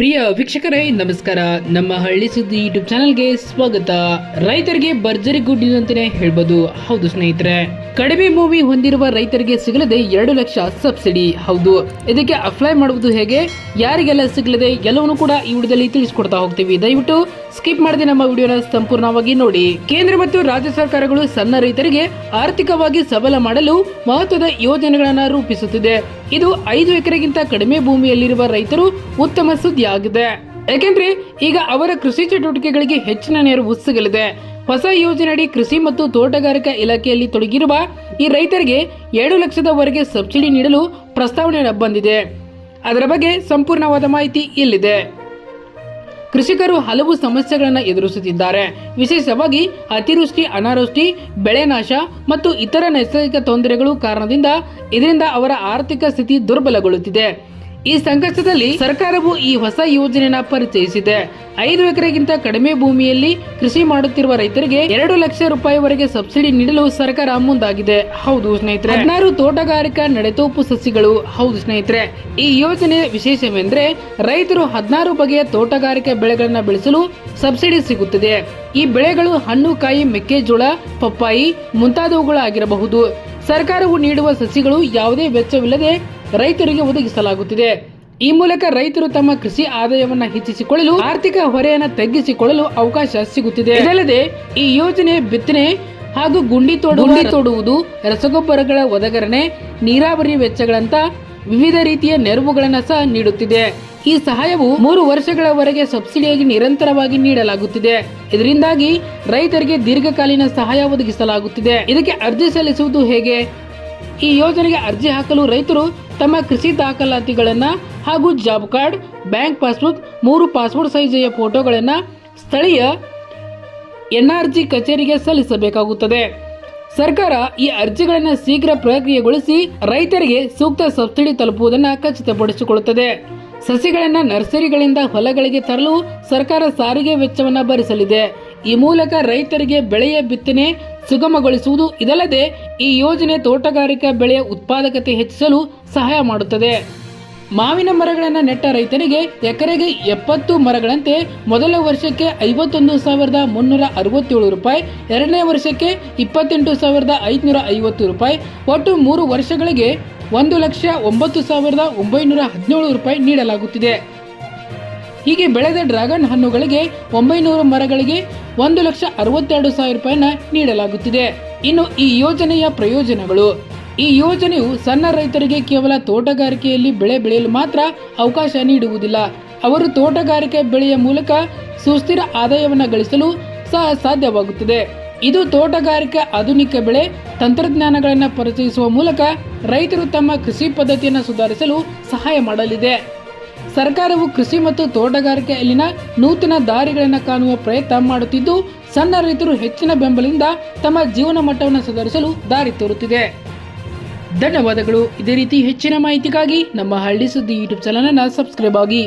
ಪ್ರಿಯ ವೀಕ್ಷಕರೇ, ನಮಸ್ಕಾರ. ನಮ್ಮ ಹಳ್ಳಿ ಸುದ್ದಿ ಯೂಟ್ಯೂಬ್ ಚಾನಲ್ಗೆ ಸ್ವಾಗತ. ರೈತರಿಗೆ ಭರ್ಜರಿ ಗುಡ್ ನ್ಯೂಸ್ ಅಂತಾನೆ ಹೇಳ್ಬೋದು. ಹೌದು ಸ್ನೇಹಿತರೆ, ಕಡಿಮೆ ಭೂಮಿ ಹೊಂದಿರುವ ರೈತರಿಗೆ ಸಿಗಲದೆ ಎರಡು ಲಕ್ಷ ಸಬ್ಸಿಡಿ. ಹೌದು, ಇದಕ್ಕೆ ಅಪ್ಲೈ ಮಾಡುವುದು ಹೇಗೆ? ಯಾರಿಗೆಲ್ಲ ಸಿಗಲದೆ? ಎಲ್ಲವನ್ನು ಕೂಡ ಈ ವಿಡಿಯೋದಲ್ಲಿ ತಿಳಿಸ್ಕೊಡ್ತಾ ಹೋಗ್ತೀವಿ. ದಯವಿಟ್ಟು ಸ್ಕಿಪ್ ಮಾಡದೆ ನಮ್ಮ ವಿಡಿಯೋನ ಸಂಪೂರ್ಣವಾಗಿ ನೋಡಿ. ಕೇಂದ್ರ ಮತ್ತು ರಾಜ್ಯ ಸರ್ಕಾರಗಳು ಸಣ್ಣ ರೈತರಿಗೆ ಆರ್ಥಿಕವಾಗಿ ಸಬಲ ಮಾಡಲು ಮಹತ್ವದ ಯೋಜನೆಗಳನ್ನು ರೂಪಿಸುತ್ತಿದೆ. ಇದು ಐದು ಎಕರೆಗಿಂತ ಕಡಿಮೆ ಭೂಮಿಯಲ್ಲಿರುವ ರೈತರು ಉತ್ತಮ ಸುದ್ದಿಯಾಗಿದೆ. ಯಾಕೆಂದ್ರೆ ಈಗ ಅವರ ಕೃಷಿ ಚಟುವಟಿಕೆಗಳಿಗೆ ಹೆಚ್ಚಿನ ನೆರವು ಸಿಗಲಿದೆ ಹೊಸ ಯೋಜನೆಯಡಿ ಕೃಷಿ ಮತ್ತು ತೋಟಗಾರಿಕಾ ಇಲಾಖೆಯಲ್ಲಿ ತೊಡಗಿರುವ ಈ ರೈತರಿಗೆ ಎರಡು ಲಕ್ಷದವರೆಗೆ ಸಬ್ಸಿಡಿ ನೀಡಲು ಪ್ರಸ್ತಾವನೆ ಬಂದಿದೆ. ಅದರ ಬಗ್ಗೆ ಸಂಪೂರ್ಣವಾದ ಮಾಹಿತಿ ಇಲ್ಲಿದೆ. ಕೃಷಿಕರು ಹಲವು ಸಮಸ್ಯೆಗಳನ್ನು ಎದುರಿಸುತ್ತಿದ್ದಾರೆ. ವಿಶೇಷವಾಗಿ ಅತಿವೃಷ್ಟಿ, ಅನಾವೃಷ್ಟಿ, ಬೆಳೆ ನಾಶ ಮತ್ತು ಇತರ ನೈಸರ್ಗಿಕ ತೊಂದರೆಗಳು ಕಾರಣದಿಂದ ಇದರಿಂದ ಅವರ ಆರ್ಥಿಕ ಸ್ಥಿತಿ ದುರ್ಬಲಗೊಳ್ಳುತ್ತಿದೆ. ಈ ಸಂಕಷ್ಟದಲ್ಲಿ ಸರ್ಕಾರವು ಈ ಹೊಸ ಯೋಜನೆಯನ್ನು ಪರಿಚಯಿಸಿದೆ. ಐದು ಎಕರೆಗಿಂತ ಕಡಿಮೆ ಭೂಮಿಯಲ್ಲಿ ಕೃಷಿ ಮಾಡುತ್ತಿರುವ ರೈತರಿಗೆ ಎರಡು ಲಕ್ಷ ರೂಪಾಯಿವರೆಗೆ ಸಬ್ಸಿಡಿ ನೀಡಲು ಸರ್ಕಾರ ಮುಂದಾಗಿದೆ. ಹೌದು ಸ್ನೇಹಿತರೆ. ಹದಿನಾರು ತೋಟಗಾರಿಕಾ ನಡೆತೋಪು ಸಸಿಗಳು. ಹೌದು ಸ್ನೇಹಿತರೆ. ಈ ಯೋಜನೆ ವಿಶೇಷವೆಂದ್ರೆ ರೈತರು ಹದಿನಾರು ಬಗೆಯ ತೋಟಗಾರಿಕೆ ಬೆಳೆಗಳನ್ನ ಬೆಳೆಸಲು ಸಬ್ಸಿಡಿ ಸಿಗುತ್ತದೆ. ಈ ಬೆಳೆಗಳು ಹಣ್ಣು, ಕಾಯಿ, ಮೆಕ್ಕೆಜೋಳ, ಪಪ್ಪಾಯಿ ಮುಂತಾದವುಗಳಾಗಿರಬಹುದು. ಸರ್ಕಾರವು ನೀಡುವ ಸಸಿಗಳು ಯಾವುದೇ ವೆಚ್ಚವಿಲ್ಲದೆ ರೈತರಿಗೆ ಒದಗಿಸಲಾಗುತ್ತಿದೆ. ಈ ಮೂಲಕ ರೈತರು ತಮ್ಮ ಕೃಷಿ ಆದಾಯವನ್ನು ಹೆಚ್ಚಿಸಿಕೊಳ್ಳಲು ಆರ್ಥಿಕ ಹೊರೆಯನ್ನು ತಗ್ಗಿಸಿಕೊಳ್ಳಲು ಅವಕಾಶ ಸಿಗುತ್ತಿದೆ. ಇದಲ್ಲದೆ ಈ ಯೋಜನೆ ಬಿತ್ತನೆ ಹಾಗೂ ಗುಂಡಿ ತೋಡು ಗುಂಡಿ ತೋಡುವುದು ರಸಗೊಬ್ಬರಗಳ ಒದಗರಣೆ ನೀರಾವರಿ ವೆಚ್ಚಗಳಂತ ವಿವಿಧ ರೀತಿಯ ನೆರವುಗಳನ್ನು ಸಹ ನೀಡುತ್ತಿದೆ. ಈ ಸಹಾಯವು ಮೂರು ವರ್ಷಗಳವರೆಗೆ ಸಬ್ಸಿಡಿಯಾಗಿ ನಿರಂತರವಾಗಿ ನೀಡಲಾಗುತ್ತಿದೆ. ಇದರಿಂದಾಗಿ ರೈತರಿಗೆ ದೀರ್ಘಕಾಲೀನ ಸಹಾಯ ಒದಗಿಸಲಾಗುತ್ತಿದೆ. ಇದಕ್ಕೆ ಅರ್ಜಿ ಸಲ್ಲಿಸುವುದು ಹೇಗೆ? ಈ ಯೋಜನೆಗೆ ಅರ್ಜಿ ಹಾಕಲು ರೈತರು ತಮ್ಮ ಕೃಷಿ ದಾಖಲಾತಿಗಳನ್ನ ಹಾಗೂ ಜಾಬ್ ಕಾರ್ಡ್, ಬ್ಯಾಂಕ್ ಪಾಸ್ಬುಕ್, ಮೂರು ಪಾಸ್ಪೋರ್ಟ್ ಸೈಜೆಯ ಫೋಟೋಗಳನ್ನು ಸ್ಥಳೀಯ ಎನ್ಆರ್ಜಿ ಕಚೇರಿಗೆ ಸಲ್ಲಿಸಬೇಕಾಗುತ್ತದೆ. ಸರ್ಕಾರ ಈ ಅರ್ಜಿಗಳನ್ನು ಶೀಘ್ರ ಪ್ರಕ್ರಿಯೆಗೊಳಿಸಿ ರೈತರಿಗೆ ಸೂಕ್ತ ಸಬ್ಸಿಡಿ ತಲುಪುವುದನ್ನು ಖಚಿತಪಡಿಸಿಕೊಳ್ಳುತ್ತದೆ. ಸಸಿಗಳನ್ನು ನರ್ಸರಿಗಳಿಂದ ಹೊಲಗಳಿಗೆ ತರಲು ಸರ್ಕಾರ ಸಾರಿಗೆ ವೆಚ್ಚವನ್ನು ಭರಿಸಲಿದೆ. ಈ ಮೂಲಕ ರೈತರಿಗೆ ಬೆಳೆಯ ಬಿತ್ತನೆ ಸುಗಮಗೊಳಿಸುವುದು ಇದಲ್ಲದೆ ಈ ಯೋಜನೆ ತೋಟಗಾರಿಕಾ ಬೆಳೆಯ ಉತ್ಪಾದಕತೆ ಹೆಚ್ಚಿಸಲು ಸಹಾಯ ಮಾಡುತ್ತದೆ. ಮಾವಿನ ಮರಗಳನ್ನು ನೆಟ್ಟ ರೈತರಿಗೆ ಎಕರೆಗೆ ಎಪ್ಪತ್ತು ಮರಗಳಂತೆ ಮೊದಲ ವರ್ಷಕ್ಕೆ ಐವತ್ತೊಂದು ಸಾವಿರದ ಮುನ್ನೂರ ಅರವತ್ತೇಳು ರೂಪಾಯಿ, ಎರಡನೇ ವರ್ಷಕ್ಕೆ ಇಪ್ಪತ್ತೆಂಟು ಸಾವಿರದ ಐದುನೂರ ಐವತ್ತು ರೂಪಾಯಿ, ಒಟ್ಟು ಮೂರು ವರ್ಷಗಳಿಗೆ ಒಂದು ಲಕ್ಷ ಒಂಬತ್ತು ಸಾವಿರದ ಒಂಬೈನೂರ ಹದಿನೇಳು ರೂಪಾಯಿ ನೀಡಲಾಗುತ್ತಿದೆ. ಹೀಗೆ ಬೆಳೆದ ಡ್ರ್ಯಾಗನ್ ಹಣ್ಣುಗಳಿಗೆ ಒಂಬೈನೂರು ಮರಗಳಿಗೆ ಒಂದು ಲಕ್ಷ ಅರವತ್ತೆರಡು ಸಾವಿರ ರೂಪಾಯಿನ ನೀಡಲಾಗುತ್ತಿದೆ. ಇನ್ನು ಈ ಯೋಜನೆಯ ಪ್ರಯೋಜನಗಳು. ಈ ಯೋಜನೆಯು ಸಣ್ಣ ರೈತರಿಗೆ ಕೇವಲ ತೋಟಗಾರಿಕೆಯಲ್ಲಿ ಬೆಳೆ ಬೆಳೆಯಲು ಮಾತ್ರ ಅವಕಾಶ ನೀಡುವುದಿಲ್ಲ. ಅವರು ತೋಟಗಾರಿಕೆ ಬೆಳೆಯ ಮೂಲಕ ಸುಸ್ಥಿರ ಆದಾಯವನ್ನು ಗಳಿಸಲು ಸಹ ಸಾಧ್ಯವಾಗುತ್ತದೆ. ಇದು ತೋಟಗಾರಿಕೆ ಆಧುನಿಕ ಬೆಳೆ, ತಂತ್ರಜ್ಞಾನಗಳನ್ನು ಪರಿಚಯಿಸುವ ಮೂಲಕ ರೈತರು ತಮ್ಮ ಕೃಷಿ ಪದ್ಧತಿಯನ್ನು ಸುಧಾರಿಸಲು ಸಹಾಯ ಮಾಡಲಿದೆ. ಸರ್ಕಾರವು ಕೃಷಿ ಮತ್ತು ತೋಟಗಾರಿಕೆಯಲ್ಲಿನ ನೂತನ ದಾರಿಗಳನ್ನು ಕಾಣುವ ಪ್ರಯತ್ನ ಮಾಡುತ್ತಿದ್ದು, ಸಣ್ಣ ರೈತರು ಹೆಚ್ಚಿನ ಬೆಂಬಲದಿಂದ ತಮ್ಮ ಜೀವನ ಮಟ್ಟವನ್ನು ಸುಧಾರಿಸಲು ದಾರಿ ತೋರುತ್ತಿದೆ. ಧನ್ಯವಾದಗಳು. ಇದೇ ರೀತಿ ಹೆಚ್ಚಿನ ಮಾಹಿತಿಗಾಗಿ ನಮ್ಮ ಹಳ್ಳಿ ಸುದ್ದಿ ಯೂಟ್ಯೂಬ್ ಚಾನಲ್ ಅನ್ನು ಸಬ್ಸ್ಕ್ರೈಬ್ ಆಗಿ.